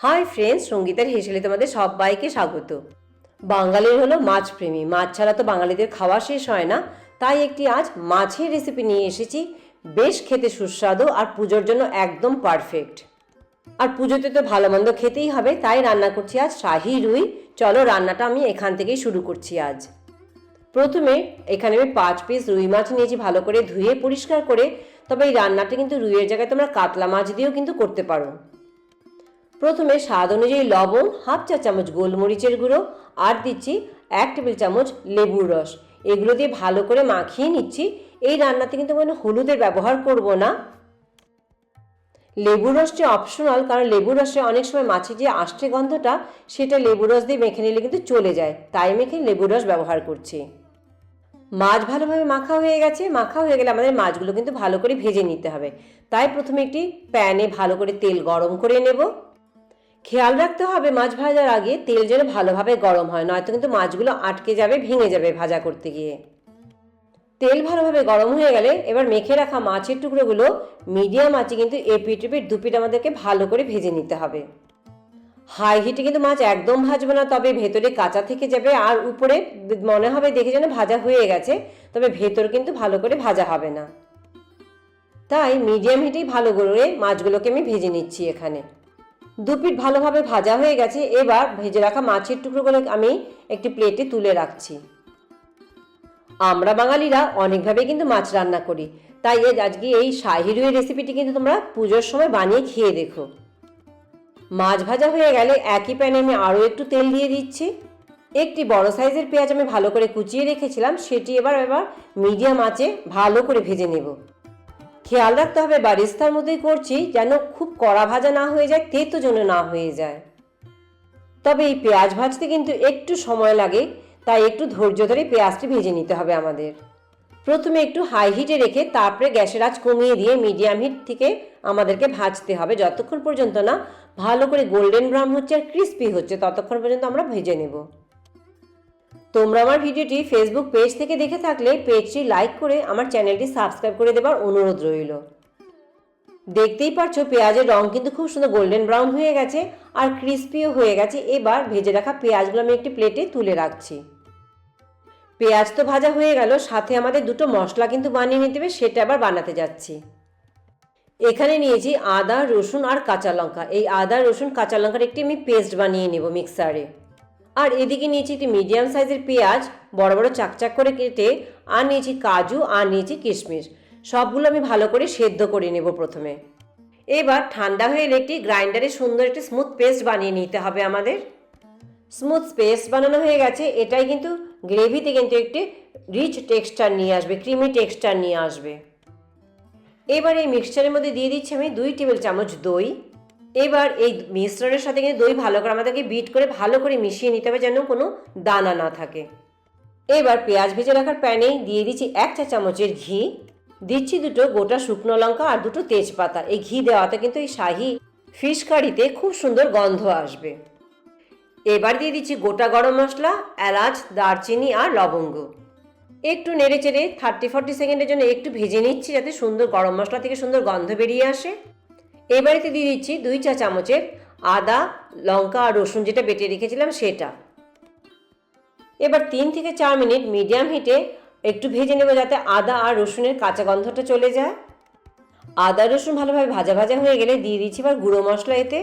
Hi friends সঙ্গীতার হেসেলে তোমাদের সবাইকে স্বাগত। বাঙালির হলো মাছ প্রেমী মাছ ছাড়া তো বাঙালিদের খাওয়া শেষ হয় না। তাই একটি আজ মাছের রেসিপি নিয়ে এসেছি। বেশ খেতে সুস্বাদু আর পুজোর জন্য একদম পারফেক্ট আর পুজোতে তো ভালো মন্দ খেতেই হবে, তাই রান্না করছি আজ শাহি রুই। চলো রান্নাটা আমি এখান থেকেই শুরু করছি আজ। প্রথমে এখানে আমি পাঁচ পিস রুই মাছ নিয়েছি ভালো করে ধুয়ে পরিষ্কার করে। তবে এই রান্নাটা কিন্তু রুইয়ের জায়গায় তোমরা কাতলা মাছ দিয়েও কিন্তু করতে পারো। প্রথমে স্বাদ অনুযায়ী লবণ, হাফ চা চামচ গোলমরিচের গুঁড়ো, আর দিচ্ছি এক টেবিল চামচ লেবুর রস। এগুলো দিয়ে ভালো করে মাখিয়ে নিচ্ছি। এই রান্নাতে কিন্তু কোনো হলুদের ব্যবহার করব না। লেবুর রসটি অপশনাল কারণ লেবুর রসে অনেক সময় মাছের যে আষ্টে গন্ধটা, সেটা লেবুর রস দিয়ে মেখে নিলে কিন্তু চলে যায়। তাই মেখে লেবুর রস ব্যবহার করছি। মাছ ভালোভাবে মাখা হয়ে গেছে। মাখা হয়ে গেলে আমাদের মাছগুলো কিন্তু ভালো করে ভেজে নিতে হবে। তাই প্রথমে একটি প্যানে ভালো করে তেল গরম করে নেব। খেয়াল রাখতে হবে মাছ ভাজার আগে তেল যেন ভালোভাবে গরম হয়, নয়তো কিন্তু মাছগুলো আটকে যাবে, ভেঙে যাবে ভাজা করতে গিয়ে। তেল ভালোভাবে গরম হয়ে গেলে এবার মেখে রাখা মাছের টুকরোগুলো মিডিয়াম আছে কিন্তু এপিট এপিট দুপিট আমাদেরকে ভালো করে ভেজে নিতে হবে। হাই হিটে কিন্তু মাছ একদম ভাজবো না, তবে ভেতরে কাঁচা থেকে যাবে আর উপরে মনে হবে দেখে যেন ভাজা হয়ে গেছে, তবে ভেতর কিন্তু ভালো করে ভাজা হবে না। তাই মিডিয়াম হিটেই ভালো করে মাছগুলোকে আমি ভেজে নিচ্ছি এখানে। দু পিঠ ভালোভাবে ভাজা হয়ে গেছে, এবার ভেজে রাখা মাছের টুকরোগুলো আমি একটি প্লেটে তুলে রাখছি। আমরা বাঙালিরা অনেকভাবে কিন্তু মাছ রান্না করি, তাই আজ আজকে এই শাহি রুইয়ের রেসিপিটি কিন্তু তোমরা পুজোর সময় বানিয়ে খেয়ে দেখো। মাছ ভাজা হয়ে গেলে একই প্যানে আমি আরও একটু তেল দিয়ে দিচ্ছি। একটি বড় সাইজের পেঁয়াজ আমি ভালো করে কুচিয়ে রেখেছিলাম, সেটি এবার এবার মিডিয়াম আঁচে ভালো করে ভেজে নেব। খেয়াল রাখতে হবে, বারিস্তার মধ্যেই করছি, যেন খুব কড়া ভাজা না হয়ে যায়, তেতো যেন না হয়ে যায়। তবে এই পেঁয়াজ ভাজতে কিন্তু একটু সময় লাগে, তাই একটু ধৈর্য ধরে পেঁয়াজটি ভেজে নিতে হবে আমাদের। প্রথমে একটু হাই হিটে রেখে, তারপরে গ্যাসের আঁচ কমিয়ে দিয়ে মিডিয়াম হিট থেকে আমাদেরকে ভাজতে হবে। যতক্ষণ পর্যন্ত না ভালো করে গোল্ডেন ব্রাউন হচ্ছে আর ক্রিস্পি হচ্ছে, ততক্ষণ পর্যন্ত আমরা ভেজে নেব। তোমরা আমার ভিডিওটি ফেসবুক পেজ থেকে দেখে থাকলে পেজটি লাইক করে আমার চ্যানেলটি সাবস্ক্রাইব করে দেবার অনুরোধ রইল। দেখতেই পারছ পেঁয়াজের রং কিন্তু খুব সুন্দর গোল্ডেন ব্রাউন হয়ে গেছে আর ক্রিস্পিও হয়ে গেছে। এবার ভেজে রাখা পেঁয়াজগুলো আমি একটি প্লেটে তুলে রাখছি। পেঁয়াজ তো ভাজা হয়ে গেল, সাথে আমাদের দুটো মশলা কিন্তু বানিয়ে নিতে হবে, সেটা আবার বানাতে যাচ্ছি। এখানে নিয়েছি আদা, রসুন আর কাঁচা লঙ্কা। এই আদা, রসুন, কাঁচা লঙ্কার একটি আমি পেস্ট বানিয়ে নেব মিক্সারে আর এদিকে নিয়েছি একটি মিডিয়াম সাইজের পেঁয়াজ, বড় বড় চাকচাক করে কেটে, আর নিয়েছি কাজু, আর নিয়েছি কিশমিশ। সবগুলো আমি ভালো করে সেদ্ধ করে নেব প্রথমে। এবার ঠান্ডা হয়ে এলে একটি গ্রাইন্ডারে সুন্দর একটি স্মুথ পেস্ট বানিয়ে নিতে হবে আমাদের। স্মুথ পেস্ট বানানো হয়ে গেছে, এটাই কিন্তু গ্রেভিতে কিন্তু একটি রিচ টেক্সচার নিয়ে আসবে ক্রিমি টেক্সচার নিয়ে আসবে। এবার এই মিক্সচারের মধ্যে দিয়ে দিচ্ছি আমি দুই টেবিল চামচ দই। এবার এই মিশ্রণের সাথে কিন্তু দই ভালো করে আমাদেরকে বিট করে ভালো করে মিশিয়ে নিতে হবে যেন কোনো দানা না থাকে। এবার পেঁয়াজ ভেজে রাখার প্যানেই দিয়ে দিচ্ছি এক চা চামচের ঘি। দিচ্ছি দুটো গোটা শুকনো লঙ্কা আর দুটো তেজপাতা। এই ঘি দেওয়াতে কিন্তু এই শাহি ফিশ কারিতে খুব সুন্দর গন্ধ আসবে। এবার দিয়ে দিচ্ছি গোটা গরম মশলা, এলাচ, দারচিনি আর লবঙ্গ। একটু নেড়ে চেড়ে থার্টি ফর্টি সেকেন্ডের জন্য একটু ভেজে নিচ্ছি যাতে সুন্দর গরম মশলা থেকে সুন্দর গন্ধ বেরিয়ে আসে। এবারেতে দিয়ে দিচ্ছি দুই চা চামচের আদা, লঙ্কা আর রসুন যেটা বেটে রেখেছিলাম সেটা। এবার তিন থেকে চার মিনিট মিডিয়াম হিটে একটু ভেজে নেব যাতে আদা আর রসুনের কাঁচা গন্ধটা চলে যায়। আদা, রসুন ভালোভাবে ভাজা ভাজা হয়ে গেলে দিয়ে দিচ্ছি এবার গুঁড়ো মশলা এতে।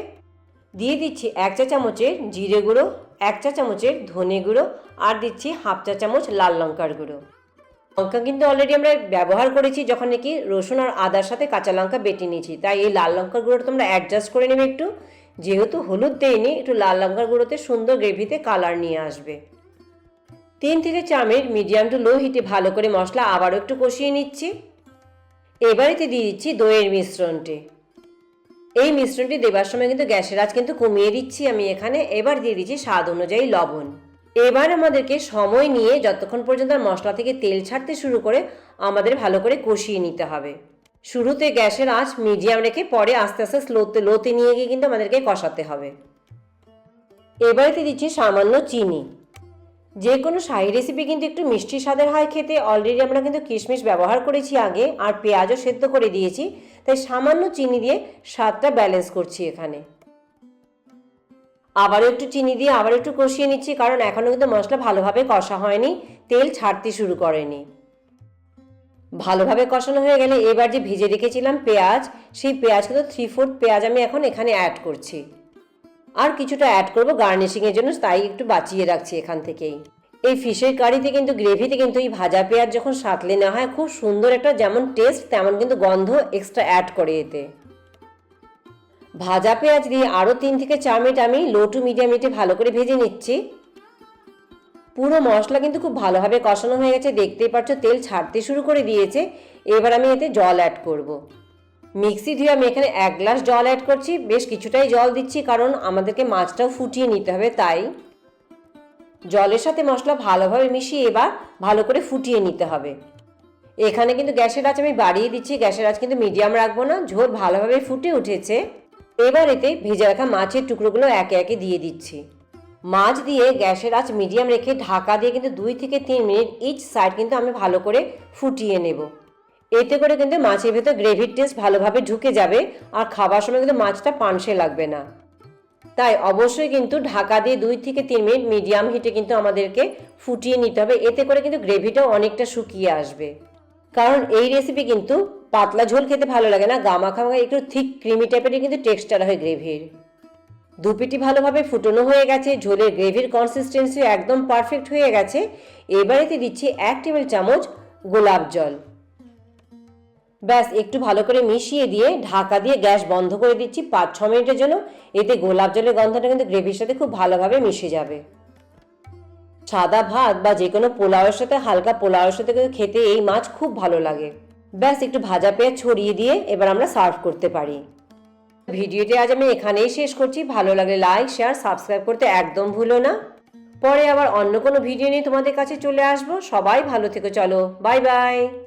দিয়ে দিচ্ছি এক চা চামচের জিরে গুঁড়ো, এক চা চামচের ধনে গুঁড়ো আর দিচ্ছি হাফ চা চামচ লাল লঙ্কার গুঁড়ো। লঙ্কা কিন্তু অলরেডি আমরা ব্যবহার করেছি যখন নাকি রসুন আর আদার সাথে কাঁচা লঙ্কা বেটে নিয়েছি। তাই এই লাল লঙ্কার গুঁড়োটা তোমরা অ্যাডজাস্ট করে নেবে একটু। যেহেতু হলুদ দেয়নি, একটু লাল লঙ্কার গুঁড়োতে সুন্দর গ্রেভিতে কালার নিয়ে আসবে। তিন থেকে চার মিনিট মিডিয়াম টু লো হিটে ভালো করে মশলা আবারও একটু কষিয়ে নিচ্ছি। এবারেতে দিয়ে দিচ্ছি দইয়ের মিশ্রণটি। এই মিশ্রণটি দেবার সময় কিন্তু গ্যাসের আঁচ কিন্তু কমিয়ে দিচ্ছি আমি এখানে। এবার দিয়ে দিচ্ছি স্বাদ অনুযায়ী লবণ। এবার আমাদেরকে সময় নিয়ে যতক্ষণ পর্যন্ত মশলা থেকে তেল ছাড়তে শুরু করে, আমাদের ভালো করে কষিয়ে নিতে হবে। শুরুতে গ্যাসের আঁচ মিডিয়াম রেখে পরে আস্তে আস্তে স্লোতে, লোতে নিয়ে গিয়ে কিন্তু আমাদেরকে কষাতে হবে। এবারেতে দিচ্ছি সামান্য চিনি। যে কোনো শাহি রেসিপি কিন্তু একটু মিষ্টি স্বাদের হয় খেতে। অলরেডি আমরা কিন্তু কিশমিশ ব্যবহার করেছি আগে আর পেঁয়াজও সেদ্ধ করে দিয়েছি। তাই সামান্য চিনি দিয়ে স্বাদটা ব্যালেন্স করছি এখানে। আবারও একটু চিনি দিয়ে আবার একটু কষিয়ে নিচ্ছি, কারণ এখনও কিন্তু মশলা ভালোভাবে কষা হয়নি, তেল ছাড়তে শুরু করেনি। ভালোভাবে কষানো হয়ে গেলে এবার যে ভেজে রেখেছিলাম পেঁয়াজ, সেই পেঁয়াজ কিন্তু থ্রি ফোর্থ পেঁয়াজ আমি এখন এখানে অ্যাড করছি। আর কিছুটা অ্যাড করব গার্নিশিংয়ের জন্য, তাই একটু বাঁচিয়ে রাখছি এখান থেকেই। এই ফিশের কারিতে কিন্তু গ্রেভিতে কিন্তু এই ভাজা পেঁয়াজ যখন সাঁতলে নেওয়া হয়, খুব সুন্দর একটা যেমন টেস্ট তেমন কিন্তু গন্ধ এক্সট্রা অ্যাড করে এতে। ভাজা পেঁয়াজ দিয়ে আরও তিন থেকে চার মিনিট আমি লো টু মিডিয়াম হিটে ভালো করে ভেজে নিচ্ছি। পুরো মশলা কিন্তু খুব ভালোভাবে কষানো হয়ে গেছে, দেখতেই পাচ্ছ তেল ছাড়তে শুরু করে দিয়েছে। এবার আমি এতে জল অ্যাড করব। মিক্সি ধুয়ে আমি এখানে এক গ্লাস জল অ্যাড করছি, বেশ কিছুটাই জল দিচ্ছি কারণ আমাদেরকে মাছটাও ফুটিয়ে নিতে হবে, তাই। জলের সাথে মশলা ভালোভাবে মিশিয়ে এবার ভালো করে ফুটিয়ে নিতে হবে। এখানে কিন্তু গ্যাসের আঁচ আমি বাড়িয়ে দিচ্ছি, গ্যাসের আঁচ কিন্তু মিডিয়াম রাখব না, ঝোল ভালোভাবে ফুটে উঠেছে। এবার এতে ভেজে রাখা মাছের টুকরোগুলো একে একে দিয়ে দিচ্ছি। মাছ দিয়ে গ্যাসের আঁচ মিডিয়াম রেখে ঢাকা দিয়ে কিন্তু দুই থেকে তিন মিনিট ইচ সাইড কিন্তু আমি ভালো করে ফুটিয়ে নেব। এতে করে কিন্তু মাছের ভেতর গ্রেভির টেস্ট ভালোভাবে ঢুকে যাবে আর খাবার সময় কিন্তু মাছটা পানসে লাগবে না। তাই অবশ্যই কিন্তু ঢাকা দিয়ে দুই থেকে তিন মিনিট মিডিয়াম হিটে কিন্তু আমাদেরকে ফুটিয়ে নিতে হবে। এতে করে কিন্তু গ্রেভিটাও অনেকটা শুকিয়ে আসবে। কারণ এই রেসিপি কিন্তু পাতলা ঝোল খেতে ভালো লাগে না, গামাখা মাখা, একটু থিক ক্রিমি টাইপেরই কিন্তু টেক্সচার হয় গ্রেভির দুপিটি ভালোভাবে ফুটনো হয়ে গেছে, ঝোলের গ্রেভির কনসিস্টেন্সি একদম পারফেক্ট হয়ে গেছে। এবারেতে দিচ্ছি এক টেবিল চামচ গোলাপ জল। ব্যাস, একটু ভালো করে মিশিয়ে দিয়ে ঢাকা দিয়ে গ্যাস বন্ধ করে দিচ্ছি পাঁচ ছ মিনিটের জন্য। এতে গোলাপ জলের গন্ধটা কিন্তু গ্রেভির সাথে খুব ভালোভাবে মিশে যাবে। সাদা ভাত বা যে কোনো পোলাওয়ের সাথে, হালকা পোলাওয়ের সাথে খেতে এই মাছ খুব ভালো লাগে। ব্যাস, একটু ভাজা পেঁয়াজ ছড়িয়ে দিয়ে এবার আমরা সার্ভ করতে পারি। ভিডিওটি আজ আমি এখানেই শেষ করছি। ভালো লাগলে লাইক, শেয়ার, সাবস্ক্রাইব করতে একদম ভুলো না। পরে আবার অন্য কোনো ভিডিও নিয়ে তোমাদের কাছে চলে আসব। সবাই ভালো থেকো, চলো। Bye bye.